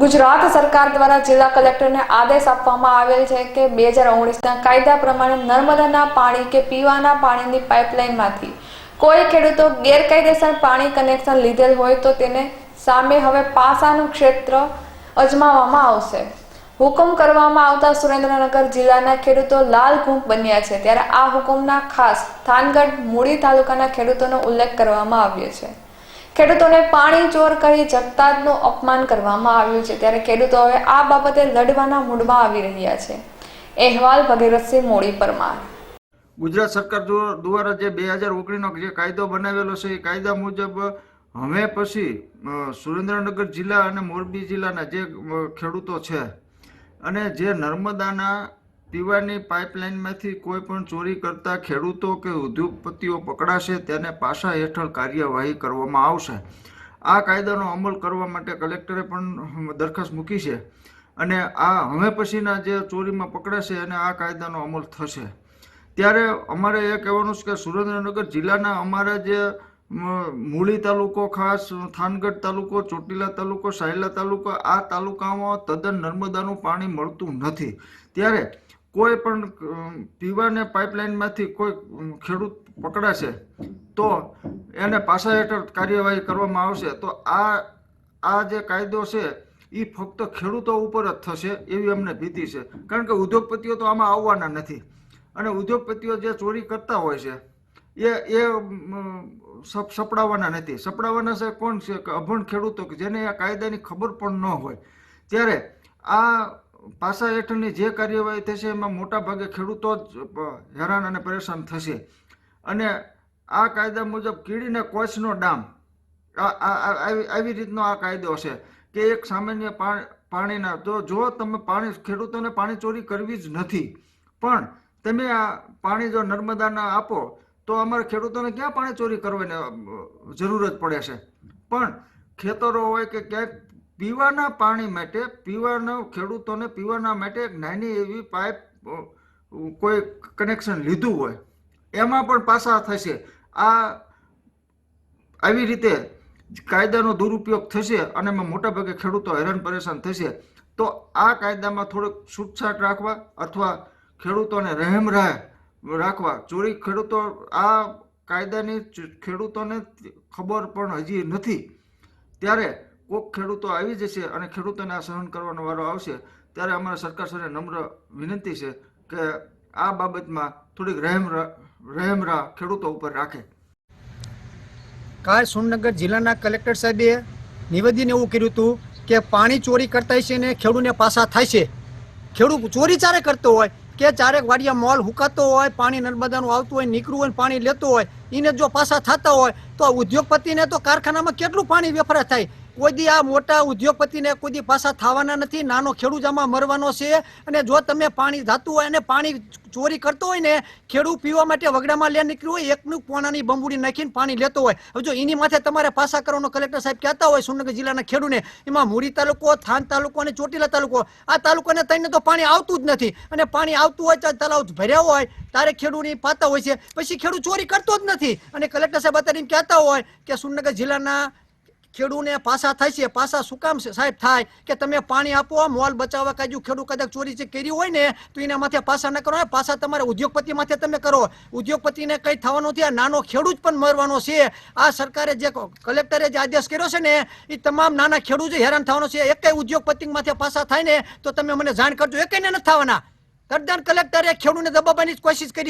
ગુજરાત સરકાર દ્વારા જિલ્લા કલેક્ટરને આદેશ આપવામાં આવેલ છે કે બે હજાર ઓગણીસના કાયદા પ્રમાણે નર્મદાના પાણી કે પીવાના પાણીની પાઇપલાઇનમાંથી કોઈ ખેડૂતો ગેરકાયદેસર પાણી કનેક્શન લીધેલ હોય તો તેને સામે હવે પાસાનું ક્ષેત્ર અજમાવવામાં આવશે. હુકમ કરવામાં આવતા સુરેન્દ્રનગર જિલ્લાના ખેડૂતો લાલ ઘૂંટ બન્યા છે. ત્યારે આ હુકમના ખાસ થાનગઢ મૂળી તાલુકાના ખેડૂતોનો ઉલ્લેખ કરવામાં આવ્યો છે. ખેડૂતોને પાણી ચોર કરી જગતાતનું અપમાન કરવામાં આવ્યું છે. ત્યારે ખેડૂતો હવે આ બાબતે લડવાના મૂડમાં આવી રહ્યા છે. અહેવાલ ભગીરથસિંહ મોડી પરમાર. ગુજરાત સરકાર દ્વ- દ્વારા જે બે હજાર ઓગણીનો જે કાયદો બનાવેલો છે, એ કાયદા મુજબ હવે પછી સુરેન્દ્રનગર જિલ્લા અને મોરબી જિલ્લાના જે ખેડૂતો છે અને જે નર્મદાના પીવાની પાઇપલાઇનમાંથી કોઈ પણ ચોરી કરતા ખેડૂતો કે ઉદ્યોગપતિઓ પકડાશે તેને પાસા હેઠળ કાર્યવાહી કરવામાં આવશે. આ કાયદાનો અમલ કરવા માટે કલેક્ટરે પણ દરખાસ્ત મૂકી છે અને આ હવે પછીના જે ચોરીમાં પકડાશે અને આ કાયદાનો અમલ થશે. ત્યારે અમારે એ કહેવાનું છે કે સુરેન્દ્રનગર જિલ્લાના અમારા જે મૂળી તાલુકો ખાસ, થાનગઢ તાલુકો, ચોટીલા તાલુકો, સાયલા તાલુકો, આ તાલુકામાં તદ્દન નર્મદાનું પાણી મળતું નથી. ત્યારે કોઈ પણ પીવાને પાઇપલાઇનમાંથી કોઈ ખેડૂત પકડાશે, તો એને પાસા હેઠળ કાર્યવાહી કરવામાં આવશે. તો આ આ જે કાયદો છે એ ફક્ત ખેડૂતો ઉપર જ થશે એવી અમને ભીતિ છે. કારણ કે ઉદ્યોગપતિઓ તો આમાં આવવાના નથી. અને ઉદ્યોગપતિઓ જે ચોરી કરતા હોય છે, એ એ સપ- સપડાવવાના નથી. સપડાવવાના છે કોણ છે? કે અભણ ખેડૂતો કે જેને આ કાયદાની ખબર પણ ન હોય. ત્યારે આ પાસા હેઠળની જે કાર્યવાહી થશે, એમાં મોટા ભાગે ખેડૂતો જ હેરાન અને પરેશાન થશે. અને આ કાયદા મુજબ કીડીને કોચનો ડામ આવી રીતનો આ કાયદો છે કે એક સામાન્ય પાણીના, તો જો તમે પાણી, ખેડૂતોને પાણી ચોરી કરવી જ નથી, પણ તમે આ પાણી જો નર્મદાના આપો, તો અમારે ખેડૂતોને ક્યાં પાણી ચોરી કરવાની જરૂર જ પડે છે? પણ ખેતરો હોય કે ક્યાંક પીવાના પાણી માટે, પીવાના ખેડૂતોને પીવાના માટે એક નાની એવી પાઇપ કોઈ કનેક્શન લીધું હોય, એમાં પણ પાસા થશે. આ આવી રીતે કાયદાનો દુરુપયોગ થશે અને એમાં મોટાભાગે ખેડૂતો હેરાન પરેશાન થશે. તો આ કાયદામાં થોડુંક છૂટછાટ રાખવા અથવા ખેડૂતોને રહેમ રાહ રાખવા. ચોરી ખેડૂતો, આ કાયદાની ખેડૂતોને ખબર પણ હજી નથી. ત્યારે કોક ખેડૂતો આવી જશે અને ખેડૂતોને આ સહન કરવાનો વારો આવશે, ત્યારે અમારા સરકાર સાથે નમ્ર વિનંતી છે કે આ બાબતમાં થોડીક રહેમ રહેમ રાહ ખેડૂતો ઉપર રાખે. કાલ સુરનગર જિલ્લાના કલેક્ટર સાહેબે નિવેદન એવું કર્યું હતું કે પાણી ચોરી કરતા છે ને ખેડૂને પાસા થાય છે. ખેડૂત ચોરી ચારે કરતો હોય કે ચારેક વાડિયા મોલ હુકાતો હોય, પાણી નર્મદાનું આવતું હોય, નીકળવું હોય પાણી લેતો હોય એને જો પાસા થતા હોય તો ઉદ્યોગપતિને તો કારખાનામાં કેટલું પાણી વેફરા થાય? કોઈ આ મોટા ઉદ્યોગપતિને કોઈ દી પાસા થવાના નથી, નાનો ખેડૂત આમાં મરવાનો છે અને જો તમે પાણી ધાતું હોય અને પાણી ચોરી કરતો હોય ને, ખેડૂત પીવા માટે વગડામાં લે નીકળ્યું હોય, એકનું પોણાની બંબુડી નાખીને પાણી લેતો હોય. હવે જો એની માથે તમારે પાછા કરવાનો કલેક્ટર સાહેબ કહેતા હોય સુરનગર જિલ્લાના ખેડૂને, એમાં મૂડી તાલુકો, થાન તાલુકો અને ચોટીલા તાલુકો, આ તાલુકાને તઈને તો પાણી આવતું જ નથી. અને પાણી આવતું હોય ત્યાં તલાવ ભર્યા હોય તારે ખેડૂતની પાતા હોય છે. પછી ખેડૂત ચોરી કરતો જ નથી. અને કલેક્ટર સાહેબ અત્યારે કહેતા હોય કે સુરનગર જિલ્લાના ખેડૂને પાસા થાય છે. પાસા શું કામ છે? સાહેબ, થાય કે તમે પાણી આપો મોલ બચાવવા કાજુ ખેડૂત કદાચ ચોરી જે કરી હોય ને, તો એના માથે પાસા ન કરો. પાસા તમારે ઉદ્યોગપતિ માથે તમે કરો. ઉદ્યોગપતિને કંઈ થવાનું નથી. નાનો ખેડૂત પણ મરવાનો છે. આ સરકારે જે કલેક્ટરે જે આદેશ કર્યો છે ને, એ તમામ નાના ખેડૂત હેરાન થવાનો છે. એક ઉદ્યોગપતિ માથે પાસા થાય ને, તો તમે મને જાણ કરજો. એક નથી થવાના. તદ્દન કલેક્ટરે ખેડૂને દબાવવાની કોશિશ કરી